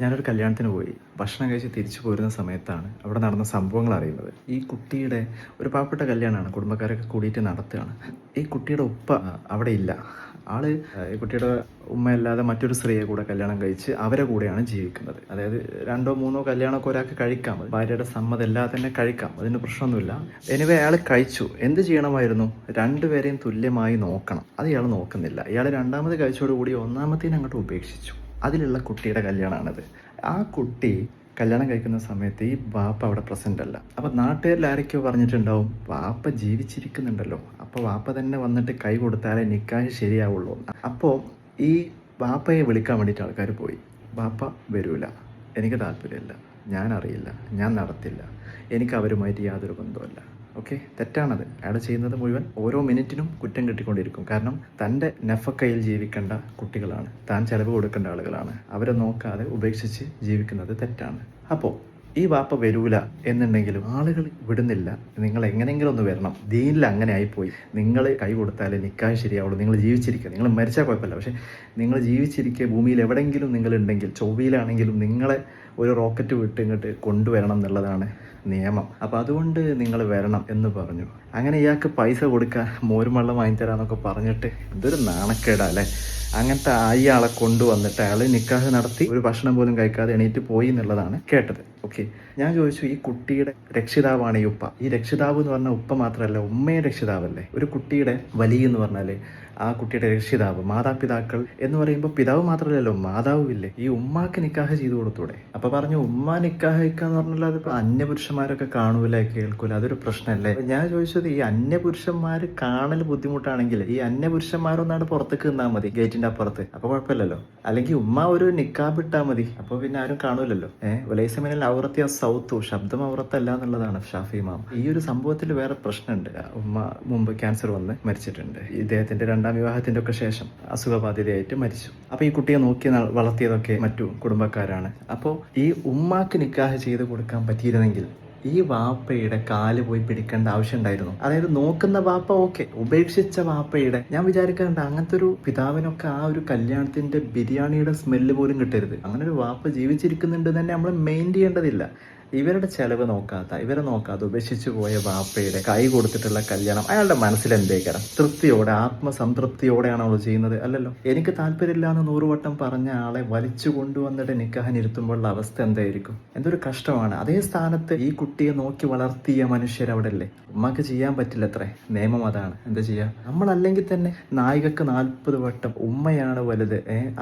ഞാനൊരു കല്യാണത്തിന് പോയി. ഭക്ഷണം കഴിച്ച് തിരിച്ചു പോരുന്ന സമയത്താണ് അവിടെ നടന്ന സംഭവങ്ങൾ അറിയുന്നത്. ഈ കുട്ടിയുടെ ഒരു പാവപ്പെട്ട കല്യാണമാണ്. കുടുംബക്കാരൊക്കെ കൂടിയിട്ട് നടത്തുകയാണ്. ഈ കുട്ടിയുടെ ഉപ്പ അവിടെ ഇല്ല. ആൾ ഈ കുട്ടിയുടെ ഉമ്മയല്ലാതെ മറ്റൊരു സ്ത്രീയെ കൂടെ കല്യാണം കഴിച്ച് അവരെ കൂടെയാണ് ജീവിക്കുന്നത്. അതായത് രണ്ടോ മൂന്നോ കല്യാണമൊക്കെ ഒരാൾക്ക് കഴിക്കാം. ഭാര്യയുടെ സമ്മതം ഇല്ലാതെ തന്നെ കഴിക്കാം. അതിന് പ്രശ്നമൊന്നുമില്ല. എനിവേ അയാൾ കഴിച്ചു. എന്ത് ചെയ്യണമായിരുന്നു? രണ്ടുപേരെയും തുല്യമായി നോക്കണം. അത് ഇയാൾ നോക്കുന്നില്ല. ഇയാൾ രണ്ടാമത് കഴിച്ചോടുകൂടി ഒന്നാമത്തേനെ അങ്ങോട്ട് ഉപേക്ഷിച്ചു. അതിലുള്ള കുട്ടിയുടെ കല്യാണമാണിത് ആ കുട്ടി കല്യാണം കഴിക്കുന്ന സമയത്ത് ഈ വാപ്പ അവിടെ പ്രസന്റ് അല്ല. അപ്പോൾ നാട്ടുകാരിൽ ആരൊക്കെയോ പറഞ്ഞിട്ടുണ്ടാവും വാപ്പ ജീവിച്ചിരിക്കുന്നുണ്ടല്ലോ. അപ്പോൾ വാപ്പ തന്നെ വന്നിട്ട് കൈ കൊടുത്താലേ നിക്കാഹ് ശരിയാവുള്ളൂ. അപ്പോൾ ഈ വാപ്പയെ വിളിക്കാൻ വേണ്ടിയിട്ട് ആൾക്കാർ പോയി. വാപ്പ വരൂല. എനിക്ക് താല്പര്യമില്ല. ഞാൻ അറിയില്ല. ഞാൻ നടത്തില്ല. എനിക്ക് അവരുമായിട്ട് യാതൊരു ബന്ധവുമില്ല. ഓക്കെ തെറ്റാണത്. അയാൾ ചെയ്യുന്നത് മുഴുവൻ ഓരോ മിനിറ്റിനും കുറ്റം കിട്ടിക്കൊണ്ടിരിക്കും. കാരണം തന്റെ നെഫക്കയിൽ ജീവിക്കേണ്ട കുട്ടികളാണ്. താൻ ചിലവ് കൊടുക്കേണ്ട ആളുകളാണ്. അവരെ നോക്കാതെ ഉപേക്ഷിച്ച് ജീവിക്കുന്നത് തെറ്റാണ്. അപ്പോൾ ഈ വാപ്പ വരൂല എന്നുണ്ടെങ്കിലും ആളുകൾ വിടുന്നില്ല. നിങ്ങൾ എങ്ങനെയെങ്കിലും ഒന്ന് വരണം. ദീനിൽ അങ്ങനെ ആയിപ്പോയി. നിങ്ങൾ കൈ കൊടുത്താൽ നിൽക്കാൻ ശരിയാവുള്ളൂ. നിങ്ങൾ ജീവിച്ചിരിക്കുക. നിങ്ങൾ മരിച്ചാൽ കുഴപ്പമില്ല. പക്ഷേ നിങ്ങൾ ജീവിച്ചിരിക്കുക ഭൂമിയിൽ എവിടെയെങ്കിലും നിങ്ങളുണ്ടെങ്കിൽ ചൊവ്വയിലാണെങ്കിലും നിങ്ങളെ ഒരു റോക്കറ്റ് വിട്ട് ഇങ്ങോട്ട് കൊണ്ടുവരണം എന്നുള്ളതാണ് നിയമം. അപ്പോൾ അതുകൊണ്ട് നിങ്ങൾ വരണം എന്ന് പറഞ്ഞു. അങ്ങനെ ഇയാൾക്ക് പൈസ കൊടുക്കാൻ മോരും വെള്ളം വാങ്ങിത്തരാന്നൊക്കെ പറഞ്ഞിട്ട് ഇതൊരു നാണക്കേടാ അല്ലേ? അങ്ങനത്തെ അയാളെ കൊണ്ടുവന്നിട്ട് അയാൾ നിക്കാഹ് നടത്തി ഒരു ഭക്ഷണം പോലും കഴിക്കാതെ എണീറ്റ് പോയി എന്നുള്ളതാണ് കേട്ടത്. ഓക്കെ. ഞാൻ ചോദിച്ചു ഈ കുട്ടിയുടെ രക്ഷിതാവാണ് ഈ ഉപ്പ. ഈ രക്ഷിതാവ് എന്ന് പറഞ്ഞാൽ ഉപ്പ മാത്രമല്ല ഉമ്മയെ രക്ഷിതാവല്ലേ? ഒരു കുട്ടിയുടെ വലിയ എന്ന് പറഞ്ഞാൽ ആ കുട്ടിയുടെ രക്ഷിതാവ് മാതാപിതാക്കൾ എന്ന് പറയുമ്പോൾ പിതാവ് മാത്രമല്ലല്ലോ മാതാവും ഇല്ലേ ഈ ഉമ്മാക്ക് നിക്കാഹ് ചെയ്തു കൊടുത്തൂടെ? അപ്പൊ പറഞ്ഞു ഉമ്മ നിക്കാഹ് കഴിക്കാന്ന് പറഞ്ഞാൽ അതിപ്പോ അന്യപുരുഷന്മാരൊക്കെ കാണൂല? കേൾക്കൂല അതൊരു പ്രശ്നമല്ലേ ഞാൻ ചോദിച്ചത് ഈ അന്യപുരുഷന്മാര് കാണൽ ബുദ്ധിമുട്ടാണെങ്കിൽ ഈ അന്യപുരുഷന്മാരൊന്നാണ് പുറത്തേക്ക് നിന്നാൽ മതി ഗേറ്റിന്റെ അപ്പുറത്ത്. അപ്പൊ കുഴപ്പമില്ലല്ലോ. അല്ലെങ്കിൽ ഉമ്മ ഒരു നിക്കാബ് ഇട്ടാൽ മതി അപ്പൊ പിന്നെ ആരും കാണൂലല്ലോ. ഏഹ് ഒലൈസമിനിൽ ആ സൗത്തു ശബ്ദം ഔറത്തല്ല എന്നുള്ളതാണ് ഷാഫി മാം ഈ ഒരു സംഭവത്തിൽ വേറെ പ്രശ്നമുണ്ട്. ഉമ്മ മുമ്പ് ക്യാൻസർ വന്ന് മരിച്ചിട്ടുണ്ട്. ഇദ്ദേഹത്തിന്റെ രണ്ടാം വിവാഹത്തിന്റെ ഒക്കെ ശേഷം അസുഖബാധിതയായിട്ട് മരിച്ചു. അപ്പൊ ഈ കുട്ടിയെ നോക്കി വളർത്തിയതൊക്കെ മറ്റു കുടുംബക്കാരാണ്. അപ്പോൾ ഈ ഉമ്മാക്ക് നിക്കാഹ് ചെയ്ത് കൊടുക്കാൻ പറ്റിയിരുന്നെങ്കിൽ ഈ വാപ്പയുടെ കാൽ പോയി പിടിക്കേണ്ട ആവശ്യം ഉണ്ടായിരുന്നു. അതായത് നോക്കുന്ന വാപ്പ ഓക്കെ ഉപേക്ഷിച്ച വാപ്പയുടെ. ഞാൻ വിചാരിക്കാറുണ്ട് അങ്ങനത്തെ ഒരു പിതാവിനൊക്കെ ആ ഒരു കല്യാണത്തിന്റെ ബിരിയാണിയുടെ സ്മെല്ല് പോലും കിട്ടരുത്. അങ്ങനെ ഒരു വാപ്പ ജീവിച്ചിരിക്കുന്നുണ്ട് തന്നെ നമ്മൾ മെയിൻ ചെയ്യേണ്ടതില്ല. ഇവരുടെ ചെലവ് നോക്കാത്ത ഇവരെ നോക്കാതെ ഉപേക്ഷിച്ചു പോയ ബാപ്പയുടെ കൈ കൊടുത്തിട്ടുള്ള കല്യാണം അയാളുടെ മനസ്സിൽ എന്തേക്കാരം? തൃപ്തിയോടെ ആത്മസംതൃപ്തിയോടെയാണ് അവൾ ചെയ്യുന്നത് അല്ലല്ലോ? എനിക്ക് താല്പര്യമില്ല എന്ന് നൂറുവട്ടം പറഞ്ഞ ആളെ വലിച്ചു കൊണ്ടുവന്നിട്ട് നിക്കാഹൻ ഇരുത്തുമ്പോഴുള്ള അവസ്ഥ എന്തായിരിക്കും? എന്തൊരു കഷ്ടമാണ്. അതേ സ്ഥാനത്ത് ഈ കുട്ടിയെ നോക്കി വളർത്തിയ മനുഷ്യർ അവിടെ അല്ലേ ഉമ്മക്ക് ചെയ്യാൻ പറ്റില്ല അത്രേ നിയമം അതാണ്. എന്താ ചെയ്യാ? നമ്മളല്ലെങ്കിൽ തന്നെ നായികക്ക് നാൽപ്പത് വട്ടം ഉമ്മയാണ് വലുത്.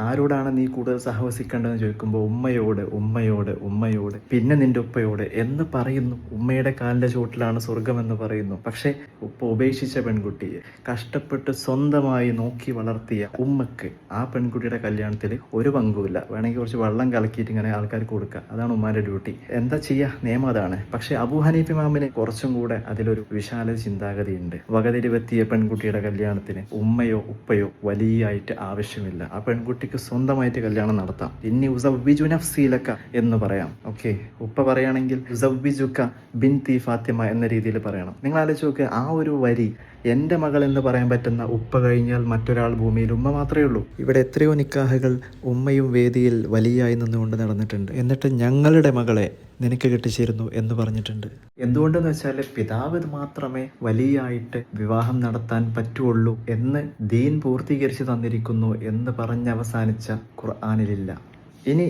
ആരോടാണ് നീ കൂടുതൽ സഹവസിക്കേണ്ടതെന്ന് ചോദിക്കുമ്പോൾ ഉമ്മയോട് ഉമ്മയോട് ഉമ്മയോട്. പിന്നെ നിന്റെ ഉപ്പയോട് എന്ന് പറയുന്നു. ഉമ്മയുടെ കാലിന്റെ ചുവട്ടിലാണ് സ്വർഗം എന്ന് പറയുന്നു. പക്ഷേ ഉപ്പ ഉപേക്ഷിച്ച പെൺകുട്ടിയെ കഷ്ടപ്പെട്ട് സ്വന്തമായി നോക്കി വളർത്തിയ ഉമ്മക്ക് ആ പെൺകുട്ടിയുടെ കല്യാണത്തിൽ ഒരു പങ്കുമില്ല. വേണമെങ്കിൽ കുറച്ച് വെള്ളം കലക്കിയിട്ട് ഇങ്ങനെ ആൾക്കാർക്ക് കൊടുക്കുക അതാണ് ഉമ്മാരുടെ ഡ്യൂട്ടി. എന്താ ചെയ്യുക നിയമം അതാണ്. പക്ഷെ അബു ഹനീഫി മാമിന് കുറച്ചും കൂടെ അതിലൊരു വിശാല ചിന്താഗതിയുണ്ട്. വകതിരിവെത്തിയ പെൺകുട്ടിയുടെ കല്യാണത്തിന് ഉമ്മയോ ഉപ്പയോ വലിയായിട്ട് ആവശ്യമില്ല. ആ പെൺകുട്ടിക്ക് സ്വന്തമായിട്ട് കല്യാണം നടത്താം. ഇനി ഉസവ്വിജു നഫ്സീലക്ക എന്ന് പറയാം. ഓക്കെ. ഉപ്പ പറയുകയാണെങ്കിൽ സബ്ബിജുക്ക ബിൻ തി ഫാത്തിമ എന്ന രീതിയിൽ പറയണം. നിങ്ങൾ ആലോചിച്ച് നോക്കുക ആ ഒരു വരി എന്റെ മകൾ എന്ന് പറയാൻ പറ്റുന്ന ഉപ്പ കഴിഞ്ഞാൽ മറ്റൊരാൾ ഭൂമിയിൽ ഉമ്മ മാത്രമേ ഉള്ളൂ. ഇവിടെ എത്രയോ നിക്കാഹകൾ ഉമ്മയും വേദിയിൽ വലിയായി നിന്നുകൊണ്ട് നടന്നിട്ടുണ്ട്. എന്നിട്ട് ഞങ്ങളുടെ മകളെ നിനക്ക് കെട്ടിച്ചേരുന്നു എന്ന് പറഞ്ഞിട്ടുണ്ട്. എന്തുകൊണ്ടെന്ന് വെച്ചാൽ പിതാവ് മാത്രമേ വലിയായിട്ട് വിവാഹം നടത്താൻ പറ്റുള്ളൂ എന്ന് ദീൻ പൂർത്തീകരിച്ച് തന്നിരിക്കുന്നു എന്ന് പറഞ്ഞ് അവസാനിച്ച ഖുർആാനിലില്ല. ഇനി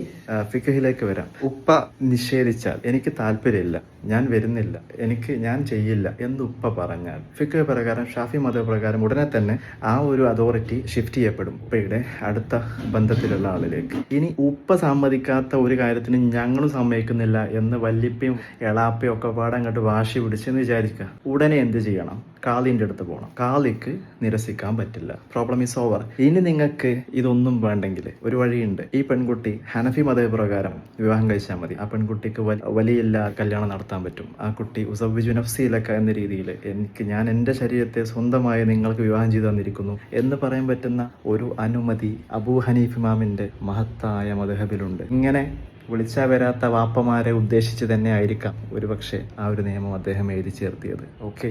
ഫിക്കഹിലേക്ക് വരാം. ഉപ്പ നിഷേധിച്ചാൽ എനിക്ക് താല്പര്യമില്ല ഞാൻ വരുന്നില്ല എനിക്ക് ഞാൻ ചെയ്യില്ല എന്ന് ഉപ്പ പറഞ്ഞാൽ ഫിക്കഹ് പ്രകാരം ഷാഫി മത പ്രകാരം ഉടനെ തന്നെ ആ ഒരു അതോറിറ്റി ഷിഫ്റ്റ് ചെയ്യപ്പെടും ഉപ്പയുടെ അടുത്ത ബന്ധത്തിലുള്ള ആളിലേക്ക്. ഇനി ഉപ്പ സമ്മതിക്കാത്ത ഒരു കാര്യത്തിന് ഞങ്ങളും സമ്മതിക്കുന്നില്ല എന്ന് വല്യപ്പയും എളാപ്പയും ഒക്കെ പാടെ അങ്ങോട്ട് വാശി പിടിച്ചെന്ന് വിചാരിക്കുക. ഉടനെ എന്ത് ചെയ്യണം? കാളിന്റെ അടുത്ത് പോകണം. കാളിക്ക് നിരസിക്കാൻ പറ്റില്ല. പ്രോബ്ലം ഈസ് ഓവർ ഇനി നിങ്ങൾക്ക് ഇതൊന്നും വേണ്ടെങ്കിൽ ഒരു വഴിയുണ്ട്. ഈ പെൺകുട്ടി ഹനഫി മതപ്രകാരം വിവാഹം കഴിച്ചാൽ മതി. ആ പെൺകുട്ടിക്ക് വലിയ കല്യാണം നടത്താൻ പറ്റും. ആ കുട്ടി ഉസവ്വിജു നഫ്സീലക്ക എന്ന രീതിയിൽ എനിക്ക് ഞാൻ എന്റെ ശരീരത്തെ സ്വന്തമായി നിങ്ങൾക്ക് വിവാഹം ചെയ്തു തന്നിരിക്കുന്നു എന്ന് പറയാൻ പറ്റുന്ന ഒരു അനുമതി അബൂ ഹനീഫ് ഇമാമിന്റെ മഹത്തായ മതഹബിലുണ്ട് ഇങ്ങനെ വിളിച്ചാൽ വരാത്ത വാപ്പമാരെ ഉദ്ദേശിച്ച് തന്നെ ആയിരിക്കാം ഒരുപക്ഷെ ആ ഒരു നിയമം അദ്ദേഹം എഴുതി ചേർത്തിയത്. ഓക്കെ